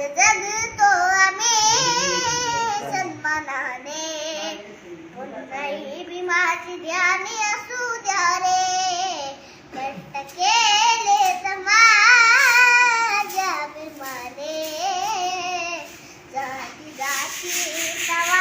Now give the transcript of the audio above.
आज जगतो आम्ही सन्मानाने. पुन्हाही भीमाची ध्यानी असू द्या रे. कष्ट केले समाजा भीमाने. जाती जाती तवा